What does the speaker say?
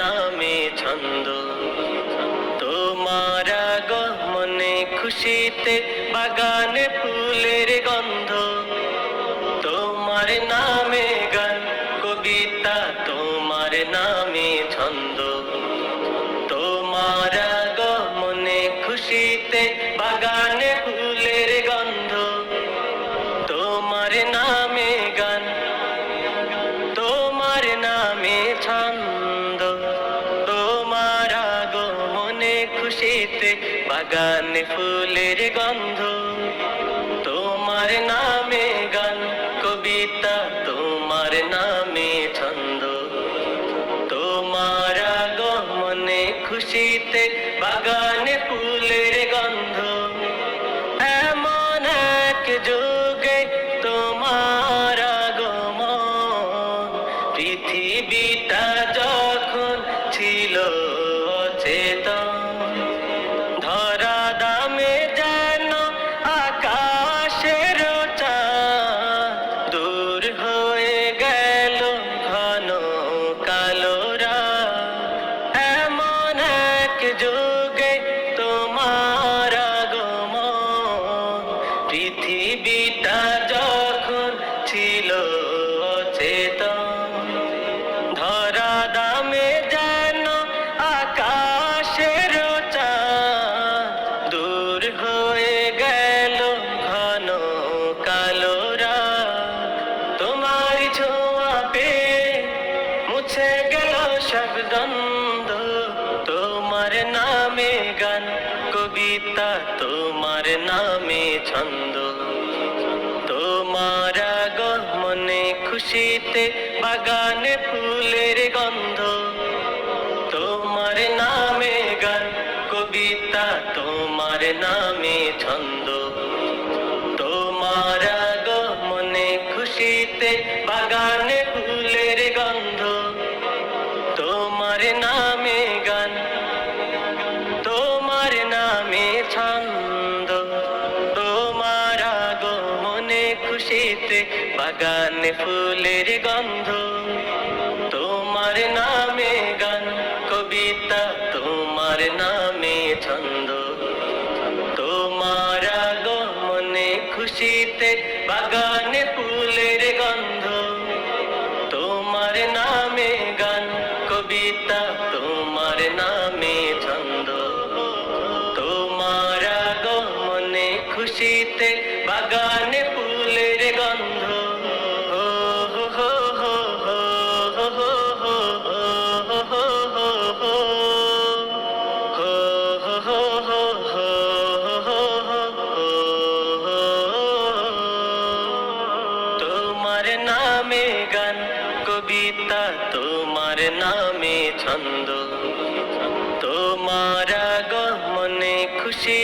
নামে ছন্দ, তোমার আগমনে খুশিতে বাগানে ফুলের গন্ধ, তোমার নামে গান, কবিতা, তোমার নামে ছন্দ, তোমার আগমনে খুশিতে বাগানে ফুলের খুশিতে বাগানে ফুলের গন্ধ। তোমার নামে গান, কবিতা, তোমার নামে ছন্দ। তোমার আগমনে খুশিতে বাগানে ফুলের গন্ধ। এমন এক যুগে তোমার আগমন, পৃথিবীটা যখন ছিল অচেতন পৃথিবীটা যখন ছিল অচেতন, ধরা দামে যেন আকাশের দূর হয়ে গেল ঘন কালো রাত। তোমার ছোঁয়া পেয়ে মুছে গেল সব দ্বন্দ্ব তোমার নামে গান, কবিতা তোমার নামে ছন্দ খুশিতে বাগানে ফুলের গন্ধ। তোমার নামে গান, কবিতা, তোমার নামে ছন্দ। তোমার মনে খুশিতে বাগানে ফুলের গন্ধ। তোমার নামে খুশিতে বাগানে ফুলের গন্ধ। তোমার নামে গান, কবিতা, তোমার নামে ছন্দ। তোমার আগমনে খুশিতে বাগানে ফুলের গন্ধ। তোমার নামে গান, কবিতা, তোমার নামে ছন্দ। তোমার আগমনে খুশিতে বাগানে ফুলের নামে গান কবিতা তোমার নামে ছন্দ। তোমার গমনে খুশি